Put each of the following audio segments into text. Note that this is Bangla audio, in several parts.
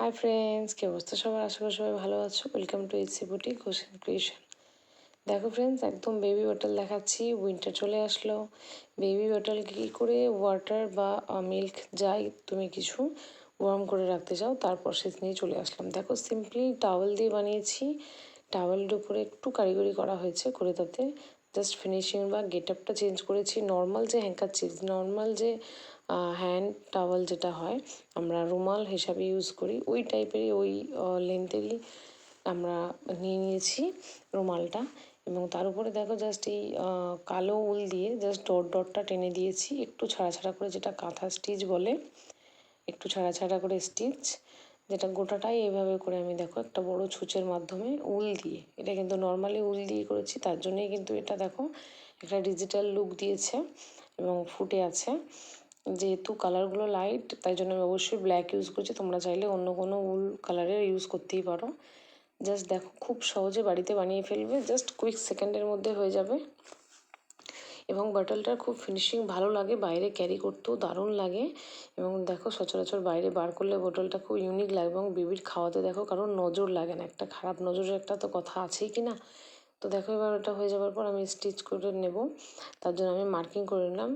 হাই ফ্রেন্ডস কী অবস্থা সবার? আশা করি সবাই ভালো আছো। ওয়েলকাম টু এইচসি বুটি কোশন ক্রিয়েশন দেখো ফ্রেন্ডস একদম বেবি বটল দেখাচ্ছি। উইন্টার চলে আসলো। বেবি বটল কী করে ওয়াটার বা মিল্ক যাই তুমি কিছু ওয়ার্ম করে রাখতে চাও, তারপর সে নিয়ে চলে আসলাম। দেখো সিম্পলি টাওয়েল দিয়ে বানিয়েছি। টাওয়েলের উপরে একটু কারিগরি করা হয়েছে করে তাতে জাস্ট ফিনিশিং বা গেট আপটা চেঞ্জ করেছি। নর্মাল যে হ্যাঙ্কার চিজ নর্মাল যে হ্যান্ড টাওয়াল যেটা হয়, আমরা রুমাল হিসাবে ইউজ করি। ওই টাইপেরই ওই লেন্থেরই আমরা নিয়ে নিয়েছি রুমালটা। এবং তার উপরে দেখো জাস্ট এই কালো উল দিয়ে জাস্ট ডট ডটটা টেনে দিয়েছি। একটু ছাড়া ছাড়া করে যেটা কাঁথা স্টিচ বলে, একটু ছাড়া ছাড়া করে স্টিচ যেটা গোটাটাই এইভাবে করে আমি দেখো একটা বড় ছুঁচের মাধ্যমে উল দিয়ে, এটা কিন্তু নর্মালি উল দিয়ে করেছি, তার জন্যই কিন্তু এটা দেখো একটা ডিজিটাল লুক দিয়েছে এবং ফুটে আছে। যেহেতু কালারগুলো লাইট তাই জন্য আমি অবশ্যই ব্ল্যাক ইউজ করছি। তোমরা চাইলে অন্য কোনো উল কালারের ইউজ করতেই পারো। জাস্ট দেখো, খুব সহজে বাড়িতে বানিয়ে ফেলবে। জাস্ট কুইক সেকেন্ডের মধ্যে হয়ে যাবে। এবং বাটলটার খুব ফিনিশিং ভালো লাগে, বাইরে ক্যারি করতেও দারুণ লাগে। এবং দেখো, সচরাচর বাইরে বার করলে বোটলটা খুব ইউনিক লাগে। এবং বেবির খাওয়াতে দেখো কারণ নজর লাগে না। একটা খারাপ নজরের একটা তো কথা আছেই কি না তো দেখো এবার ওটা হয়ে যাওয়ার পর আমি স্টিচ করে নেব। তার জন্য আমি মার্কিং করে নিলাম।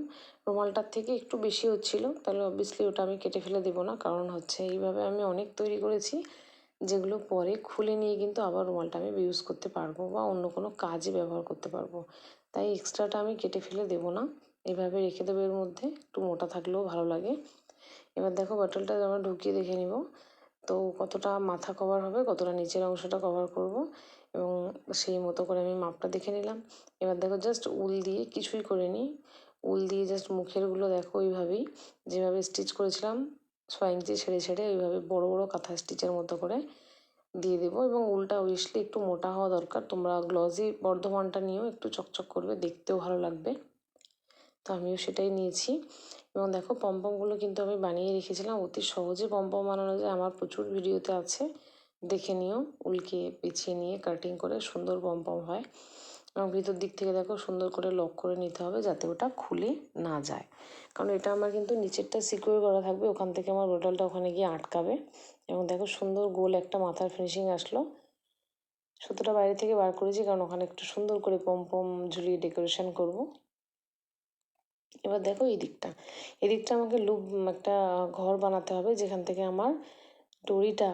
রুমালটার থেকে একটু বেশি হচ্ছিল তাহলে অবভিয়াসলি ওটা আমি কেটে ফেলে দেবো না। কারণ হচ্ছে এইভাবে আমি অনেক তৈরি করেছি, যেগুলো পরে খুলে নিয়ে কিন্তু আবার রুমালটা আমি ইউজ করতে পারব বা অন্য কোনো কাজে ব্যবহার করতে পারব। তাই এক্সট্রাটা আমি কেটে ফেলে দেবো না। এভাবে রেখে দেবো এর মধ্যে। একটু মোটা থাকলেও ভালো লাগে। এবার দেখো বটলটা আমরা ঢুকিয়ে দেখে নিব। তো কতটা মাথা কভার হবে, কতটা নিচের অংশটা কভার করব এবং সেই মতো করে আমি মাপটা দেখে নিলাম। এবার দেখো জাস্ট উল দিয়ে কিছুই করে নিই উল দিয়ে জাস্ট মুখেরগুলো দেখো ওইভাবেই। যেভাবে স্টিচ করেছিলাম, ছয় ইঞ্চি ছেড়ে ছেড়ে ওইভাবে বড় বড় কাঁথা স্টিচের মতো করে দিয়ে দেবো এবং উলটা অবভিয়াসলি একটু মোটা হওয়া দরকার। তোমরা গ্লজি বর্ধমানটা নিয়েও একটু চকচক করবে, দেখতেও ভালো লাগবে। তো আমিও সেটাই নিয়েছি। এবং দেখো পম্পমগুলো কিন্তু আমি বানিয়ে রেখেছিলাম। অতি সহজে পম্পম বানানো যায়। আমার প্রচুর ভিডিওতে আছে। দেখে নিও। উলকে পেঁচিয়ে নিয়ে কাটিং করে সুন্দর পম্পম হয়। এবং ভিতর দিক থেকে দেখো সুন্দর করে লক করে নিতে হবে যাতে ওটা খুলে না যায়। কারণ এটা আমার কিন্তু নিচেরটা সিকিউর করা থাকবে। ওখান থেকে আমার বোটলটা ওখানে গিয়ে আটকাবে। এবং দেখো সুন্দর গোল একটা মাথার ফিনিশিং আসলো। সুতোটা বাইরে থেকে বার করেছি কারণ ওখানে একটু সুন্দর করে পম পম ঝুলিয়ে ডেকোরেশন করব। এবার দেখো এই দিকটা। এই দিকটা আমাকে লুপ একটা ঘর বানাতে হবে, যেখান থেকে আমার দড়িটা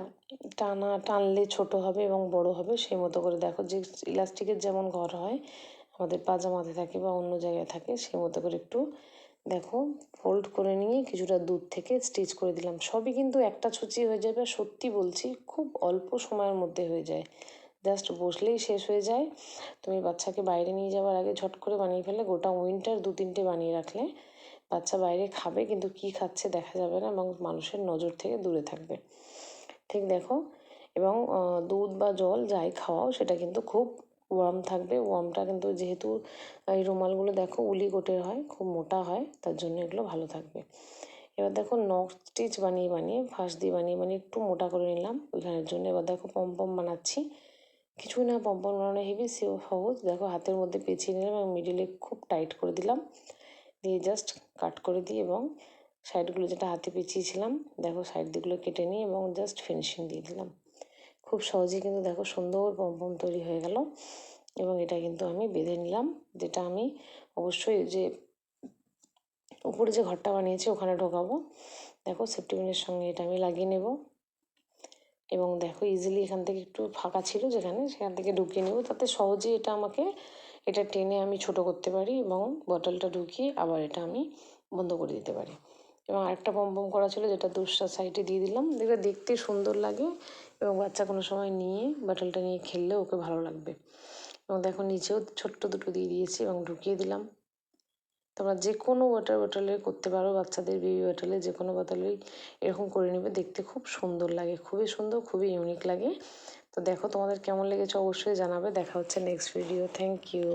টানা, টানলে ছোট হবে এবং বড় হবে সেই মতো করে। দেখো যে ইলাস্টিকের যেমন ঘর হয়, আমাদের পাজামাতে থাকে বা অন্য জায়গায় থাকে, সেই মতো করে একটু দেখো ফোল্ড করে নিয়ে কিছুটা দূর থেকে স্টিচ করে দিলাম। সবই কিন্তু একটা ছুচি হয়ে যাবে সত্যি বলছি, খুব অল্প সময়ের মধ্যে হয়ে যায়। জাস্ট বসলেই শেষ হয়ে যায়। তুমি বাচ্চাকে বাইরে নিয়ে যাওয়ার আগে ঝট করে বানিয়ে ফেলে। গোটা উইন্টার দু তিনটে বানিয়ে রাখলে। বাচ্চা বাইরে খাবে, কিন্তু কি খাচ্ছে দেখা যাবে না এবং মানুষের নজর থেকে দূরে থাকবে। ঠিক দেখো? এবং দুধ বা জল যাই খাওয়াও, সেটা কিন্তু খুব ওয়ার্ম থাকবে। ওয়ার্মটা কিন্তু যেহেতু এই রুমালগুলো দেখো উলি গোটের হয়, খুব মোটা হয়, তার জন্য এগুলো ভালো থাকবে। এবার দেখো নখ স্টিচ বানিয়ে বানিয়ে, ফাঁস দিয়ে বানিয়ে বানিয়ে একটু মোটা করে নিলাম। ওইখানের জন্য এবার দেখো পম্পম বানাচ্ছি। কিছুই না পম্পম বানানো হেভি সেও সহজ। দেখো, হাতের মধ্যে পেঁচিয়ে নিলাম এবং মিডিলে খুব টাইট করে দিলাম। দিয়ে জাস্ট কাট করে দিই এবং সাইডগুলো যেটা হাতে পেঁচিয়েছিলাম, দেখো সাইড দিকগুলো কেটে নিই এবং জাস্ট ফিনিশিং দিয়ে দিলাম। খুব সহজেই কিন্তু দেখো সুন্দর পম্পম তৈরি হয়ে গেল এবং এটা কিন্তু আমি বেঁধে নিলাম, যেটা আমি অবশ্যই যে উপরে যে ঘরটা বানিয়েছি ওখানে ঢোকাবো। দেখো সেফটিপিনের সঙ্গে এটা আমি লাগিয়ে নেব। এবং দেখো ইজিলি এখান থেকে একটু ফাঁকা ছিল যেখানে, সেখান থেকে ঢুকিয়ে নেব। তাতে সহজেই এটা আমাকে, এটা টেনে আমি ছোট করতে পারি এবং বটলটা ঢুকিয়ে আবার এটা আমি বন্ধ করে দিতে পারি। এবং আরেকটা পম্পম করা ছিল যেটা দুসরা সাইডে দিয়ে দিলাম। দেখবে দেখতে সুন্দর লাগে এবং বাচ্চা কোনো সময় নিয়ে বটলটা নিয়ে খেললে ওকে ভালো লাগবে। এবং দেখো নিচেও ছোট্ট দুটো দিয়ে দিয়েছি এবং ঢুকিয়ে দিলাম। তোমরা যে কোনো ওয়াটার বোটলে করতে পারো, বাচ্চাদের বেবি বোটলে যে কোনো বোতলেই এরকম করে নেবে, দেখতে খুব সুন্দর লাগে, খুবই সুন্দর, খুবই ইউনিক লাগে। তো দেখো তোমাদের কেমন লেগেছে অবশ্যই জানাবে, দেখা হচ্ছে নেক্সট ভিডিও থ্যাংক ইউ